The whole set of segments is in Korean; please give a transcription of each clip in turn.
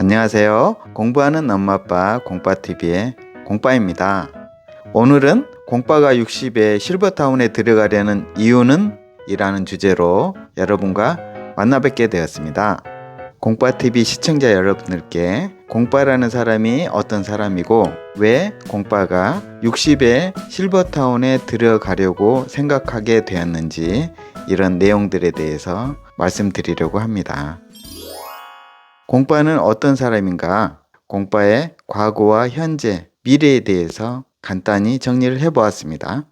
안녕하세요. 공부하는 엄마 아빠 공빠TV의 공빠입니다. 오늘은 공빠가 60에 실버타운에 들어가려는 이유는? 이라는 주제로 여러분과 만나 뵙게 되었습니다. 공빠TV 시청자 여러분들께 공빠라는 사람이 어떤 사람이고 왜 공빠가 60에 실버타운에 들어가려고 생각하게 되었는지 이런 내용들에 대해서 말씀드리려고 합니다. 공빠는 어떤 사람인가? 공빠의 과거와 현재, 미래에 대해서 간단히 정리를 해보았습니다.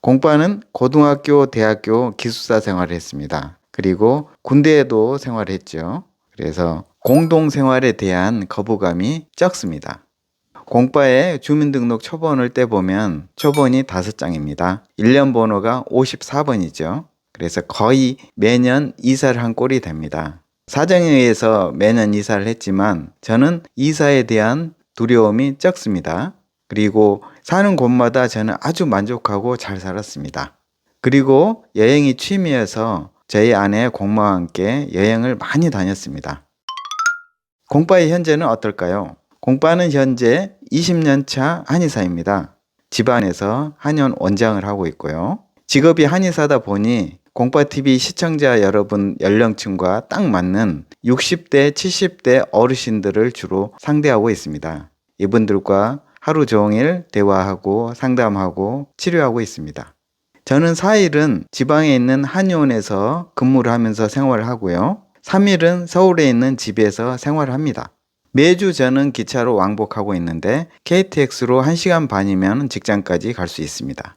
공빠는 고등학교, 대학교 기숙사 생활을 했습니다. 그리고 군대에도 생활했죠. 그래서 공동 생활에 대한 거부감이 적습니다. 공빠의 주민등록 초본을 떼보면 초본이 5장입니다. 1년 번호가 54번이죠. 그래서 거의 매년 이사를 한 꼴이 됩니다. 사정에 의해서 매년 이사를 했지만 저는 이사에 대한 두려움이 적습니다. 그리고 사는 곳마다 저는 아주 만족하고 잘 살았습니다. 그리고 여행이 취미여서 저희 아내 공마와 함께 여행을 많이 다녔습니다. 공빠의 현재는 어떨까요? 공빠는 현재 20년 차 한의사입니다. 집안에서 한의원 원장을 하고 있고요. 직업이 한의사다 보니 공빠TV 시청자 여러분 연령층과 딱 맞는 60대, 70대 어르신들을 주로 상대하고 있습니다. 이분들과 하루 종일 대화하고 상담하고 치료하고 있습니다. 저는 4일은 지방에 있는 한의원에서 근무를 하면서 생활을 하고요. 3일은 서울에 있는 집에서 생활을 합니다. 매주 저는 기차로 왕복하고 있는데 KTX로 1시간 반이면 직장까지 갈 수 있습니다.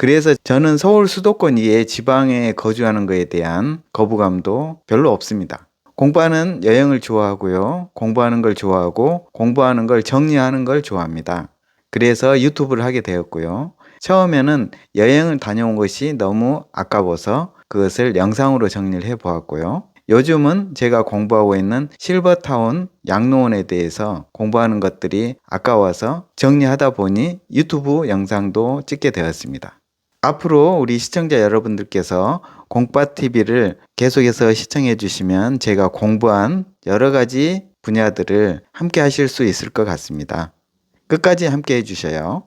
그래서 저는 서울 수도권 이외에 지방에 거주하는 것에 대한 거부감도 별로 없습니다. 공부하는 여행을 좋아하고요. 공부하는 걸 좋아하고 공부하는 걸 정리하는 걸 좋아합니다. 그래서 유튜브를 하게 되었고요. 처음에는 여행을 다녀온 것이 너무 아까워서 그것을 영상으로 정리를 해 보았고요. 요즘은 제가 공부하고 있는 실버타운 양로원에 대해서 공부하는 것들이 아까워서 정리하다 보니 유튜브 영상도 찍게 되었습니다. 앞으로 우리 시청자 여러분들께서 공빠TV를 계속해서 시청해 주시면 제가 공부한 여러 가지 분야들을 함께 하실 수 있을 것 같습니다. 끝까지 함께 해 주셔요.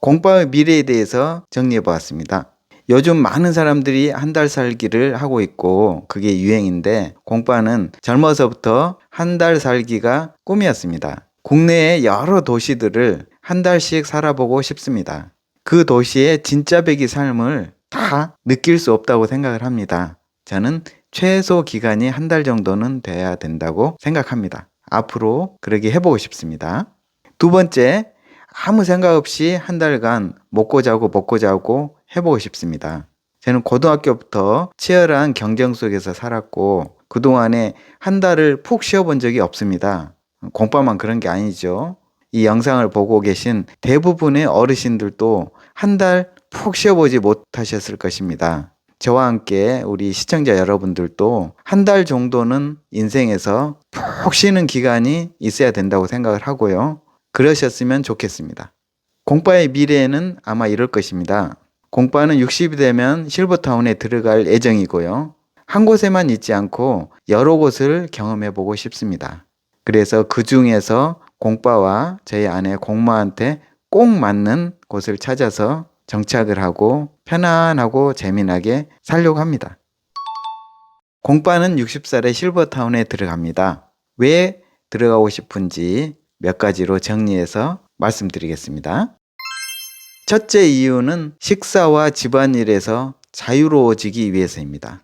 공빠의 미래에 대해서 정리해 보았습니다. 요즘 많은 사람들이 한 달 살기를 하고 있고 그게 유행인데 공빠는 젊어서부터 한 달 살기가 꿈이었습니다. 국내의 여러 도시들을 한 달씩 살아보고 싶습니다. 그 도시의 진짜 백이 삶을 다 느낄 수 없다고 생각을 합니다. 저는 최소 기간이 한 달 정도는 돼야 된다고 생각합니다. 앞으로 그러게 해보고 싶습니다. 두 번째, 아무 생각 없이 한 달간 먹고 자고 먹고 자고 해보고 싶습니다. 저는 고등학교부터 치열한 경쟁 속에서 살았고 그동안에 한 달을 푹 쉬어본 적이 없습니다. 공빠만 그런 게 아니죠. 이 영상을 보고 계신 대부분의 어르신들도 한 달 푹 쉬어보지 못하셨을 것입니다. 저와 함께 우리 시청자 여러분들도 한 달 정도는 인생에서 푹 쉬는 기간이 있어야 된다고 생각을 하고요. 그러셨으면 좋겠습니다. 공빠의 미래에는 아마 이럴 것입니다. 공빠는 60이 되면 실버타운에 들어갈 예정이고요. 한 곳에만 있지 않고 여러 곳을 경험해 보고 싶습니다. 그래서 그 중에서 공빠와 저희 아내 공마한테 꼭 맞는 곳을 찾아서 정착을 하고 편안하고 재미나게 살려고 합니다. 공빠는 60살에 실버타운에 들어갑니다. 왜 들어가고 싶은지 몇 가지로 정리해서 말씀드리겠습니다. 첫째 이유는 식사와 집안일에서 자유로워지기 위해서입니다.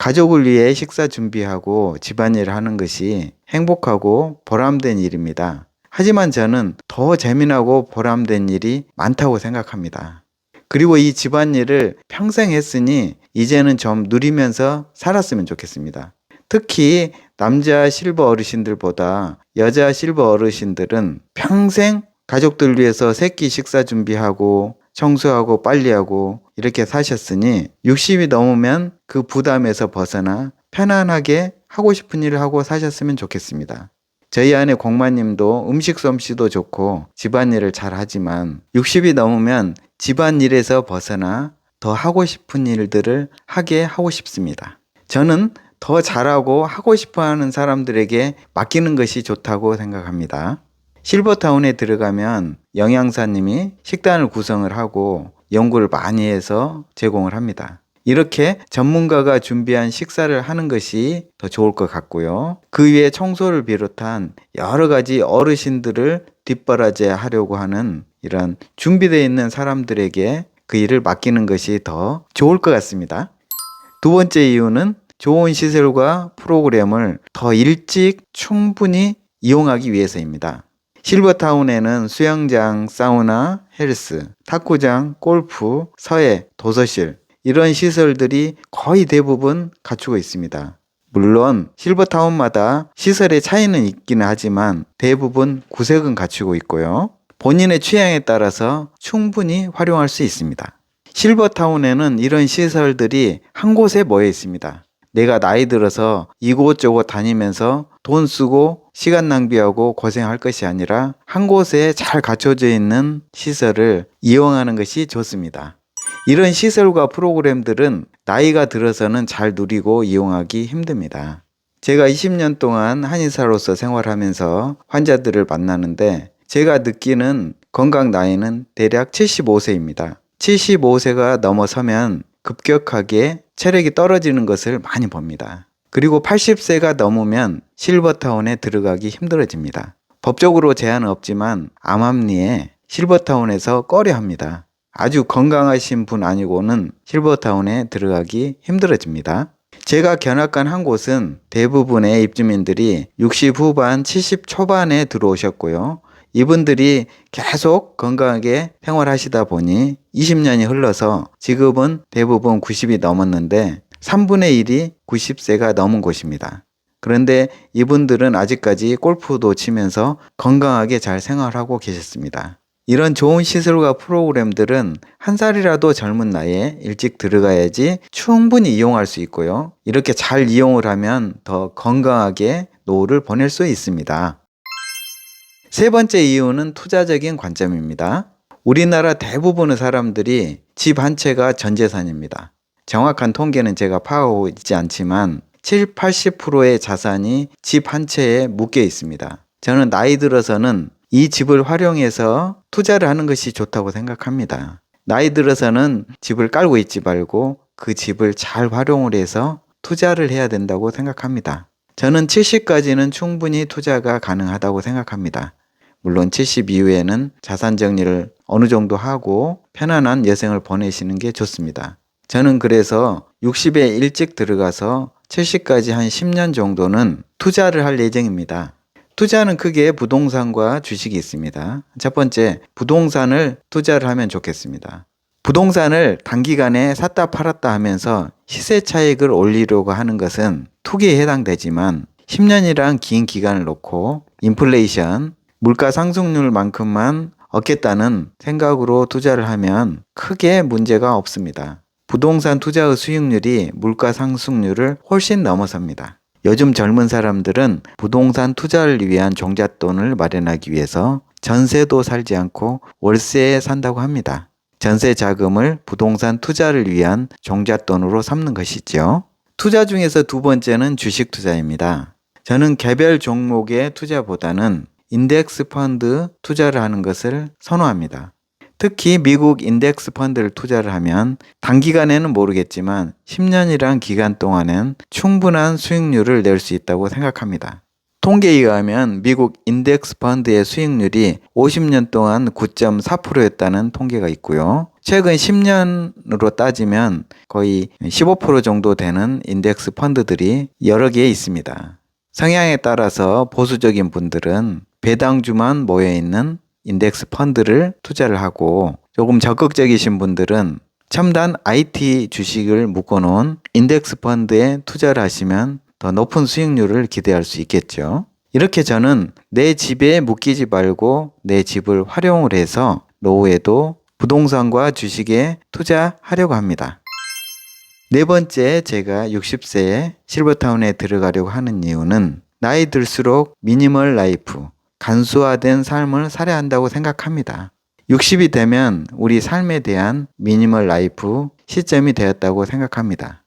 가족을 위해 식사 준비하고 집안일을 하는 것이 행복하고 보람된 일입니다. 하지만 저는 더 재미나고 보람된 일이 많다고 생각합니다. 그리고 이 집안일을 평생 했으니 이제는 좀 누리면서 살았으면 좋겠습니다. 특히 남자 실버 어르신들보다 여자 실버 어르신들은 평생 가족들 위해서 새끼 식사 준비하고 청소하고 빨리하고 이렇게 사셨으니 60이 넘으면 그 부담에서 벗어나 편안하게 하고 싶은 일을 하고 사셨으면 좋겠습니다. 저희 아내 공마님도 음식 솜씨도 좋고 집안일을 잘 하지만 60이 넘으면 집안일에서 벗어나 더 하고 싶은 일들을 하게 하고 싶습니다. 저는 더 잘하고 하고 싶어 하는 사람들에게 맡기는 것이 좋다고 생각합니다. 실버타운에 들어가면 영양사님이 식단을 구성을 하고 연구를 많이 해서 제공을 합니다. 이렇게 전문가가 준비한 식사를 하는 것이 더 좋을 것 같고요. 그 위에 청소를 비롯한 여러 가지 어르신들을 뒷바라지 하려고 하는 이런 준비되어 있는 사람들에게 그 일을 맡기는 것이 더 좋을 것 같습니다. 두 번째 이유는 좋은 시설과 프로그램을 더 일찍 충분히 이용하기 위해서입니다. 실버타운에는 수영장, 사우나, 헬스, 탁구장, 골프, 서예, 도서실 이런 시설들이 거의 대부분 갖추고 있습니다. 물론 실버타운마다 시설의 차이는 있기는 하지만 대부분 구색은 갖추고 있고요. 본인의 취향에 따라서 충분히 활용할 수 있습니다. 실버타운에는 이런 시설들이 한 곳에 모여 있습니다. 내가 나이 들어서 이곳저곳 다니면서 돈 쓰고 시간 낭비하고 고생할 것이 아니라 한 곳에 잘 갖춰져 있는 시설을 이용하는 것이 좋습니다. 이런 시설과 프로그램들은 나이가 들어서는 잘 누리고 이용하기 힘듭니다. 제가 20년 동안 한의사로서 생활하면서 환자들을 만나는데 제가 느끼는 건강 나이는 대략 75세입니다. 75세가 넘어서면 급격하게 체력이 떨어지는 것을 많이 봅니다. 그리고 80세가 넘으면 실버타운에 들어가기 힘들어집니다. 법적으로 제한은 없지만 암암리에 실버타운에서 꺼려 합니다. 아주 건강하신 분 아니고는 실버타운에 들어가기 힘들어집니다. 제가 견학간 한 곳은 대부분의 입주민들이 60 후반, 70 초반에 들어오셨고요. 이분들이 계속 건강하게 생활하시다 보니 20년이 흘러서 지금은 대부분 90이 넘었는데 3분의 1이 90세가 넘은 곳입니다. 그런데 이분들은 아직까지 골프도 치면서 건강하게 잘 생활하고 계셨습니다. 이런 좋은 시설과 프로그램들은 한 살이라도 젊은 나이에 일찍 들어가야지 충분히 이용할 수 있고요. 이렇게 잘 이용을 하면 더 건강하게 노후를 보낼 수 있습니다. 세 번째 이유는 투자적인 관점입니다. 우리나라 대부분의 사람들이 집 한 채가 전 재산입니다. 정확한 통계는 제가 파악하고 있지 않지만 7, 80%의 자산이 집 한 채에 묶여 있습니다. 저는 나이 들어서는 이 집을 활용해서 투자를 하는 것이 좋다고 생각합니다. 나이 들어서는 집을 깔고 있지 말고 그 집을 잘 활용을 해서 투자를 해야 된다고 생각합니다. 저는 70까지는 충분히 투자가 가능하다고 생각합니다. 물론 70 이후에는 자산 정리를 어느 정도 하고 편안한 여생을 보내시는 게 좋습니다. 저는 그래서 60에 일찍 들어가서 70까지 한 10년 정도는 투자를 할 예정입니다. 투자는 크게 부동산과 주식이 있습니다. 첫 번째, 부동산을 투자를 하면 좋겠습니다. 부동산을 단기간에 샀다 팔았다 하면서 시세 차익을 올리려고 하는 것은 투기에 해당되지만 10년이란 긴 기간을 놓고 인플레이션, 물가 상승률만큼만 얻겠다는 생각으로 투자를 하면 크게 문제가 없습니다. 부동산 투자의 수익률이 물가 상승률을 훨씬 넘어섭니다. 요즘 젊은 사람들은 부동산 투자를 위한 종잣돈을 마련하기 위해서 전세도 살지 않고 월세에 산다고 합니다. 전세 자금을 부동산 투자를 위한 종잣돈으로 삼는 것이죠. 투자 중에서 두 번째는 주식 투자입니다. 저는 개별 종목의 투자보다는 인덱스 펀드 투자를 하는 것을 선호합니다. 특히 미국 인덱스 펀드를 투자를 하면 단기간에는 모르겠지만 10년이란 기간 동안은 충분한 수익률을 낼 수 있다고 생각합니다. 통계에 의하면 미국 인덱스 펀드의 수익률이 50년 동안 9.4%였다는 통계가 있고요. 최근 10년으로 따지면 거의 15% 정도 되는 인덱스 펀드들이 여러 개 있습니다. 성향에 따라서 보수적인 분들은 배당주만 모여 있는 인덱스 펀드를 투자를 하고 조금 적극적이신 분들은 첨단 IT 주식을 묶어놓은 인덱스 펀드에 투자를 하시면 더 높은 수익률을 기대할 수 있겠죠. 이렇게 저는 내 집에 묶이지 말고 내 집을 활용을 해서 노후에도 부동산과 주식에 투자하려고 합니다. 네 번째 제가 60세에 실버타운에 들어가려고 하는 이유는 나이 들수록 미니멀 라이프, 간소화된 삶을 살아야 한다고 생각합니다. 60이 되면 우리 삶에 대한 미니멀 라이프 시점이 되었다고 생각합니다.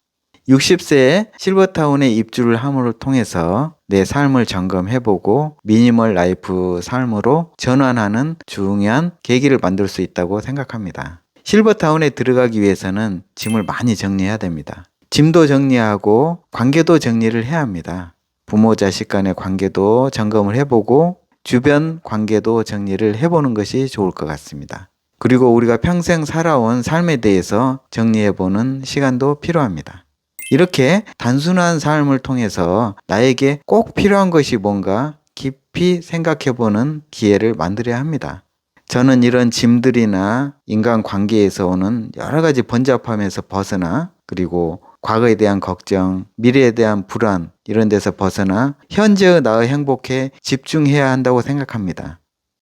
60세에 실버타운에 입주를 함을 통해서 내 삶을 점검해보고 미니멀 라이프 삶으로 전환하는 중요한 계기를 만들 수 있다고 생각합니다. 실버타운에 들어가기 위해서는 짐을 많이 정리해야 됩니다. 짐도 정리하고 관계도 정리를 해야 합니다. 부모 자식 간의 관계도 점검을 해보고 주변 관계도 정리를 해보는 것이 좋을 것 같습니다. 그리고 우리가 평생 살아온 삶에 대해서 정리해보는 시간도 필요합니다. 이렇게 단순한 삶을 통해서 나에게 꼭 필요한 것이 뭔가 깊이 생각해보는 기회를 만들어야 합니다. 저는 이런 짐들이나 인간 관계에서 오는 여러 가지 번잡함에서 벗어나 그리고 과거에 대한 걱정, 미래에 대한 불안 이런 데서 벗어나 현재의 나의 행복에 집중해야 한다고 생각합니다.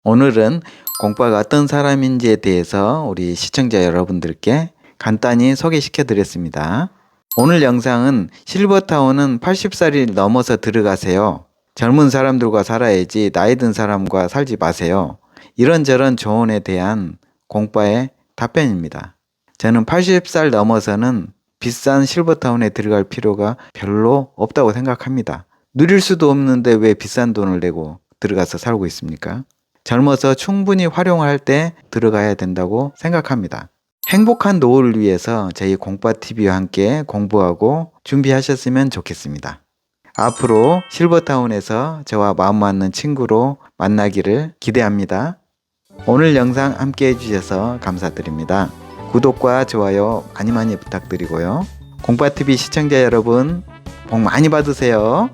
오늘은 공빠가 어떤 사람인지에 대해서 우리 시청자 여러분들께 간단히 소개시켜 드렸습니다. 오늘 영상은 실버타운은 80살이 넘어서 들어가세요. 젊은 사람들과 살아야지 나이 든 사람과 살지 마세요. 이런저런 조언에 대한 공빠의 답변입니다. 저는 80살 넘어서는 비싼 실버타운에 들어갈 필요가 별로 없다고 생각합니다. 누릴 수도 없는데 왜 비싼 돈을 내고 들어가서 살고 있습니까? 젊어서 충분히 활용할 때 들어가야 된다고 생각합니다. 행복한 노후를 위해서 저희 공빠TV와 함께 공부하고 준비하셨으면 좋겠습니다. 앞으로 실버타운에서 저와 마음 맞는 친구로 만나기를 기대합니다. 오늘 영상 함께 해주셔서 감사드립니다. 구독과 좋아요 많이 많이 부탁드리고요. 공빠TV 시청자 여러분, 복 많이 받으세요.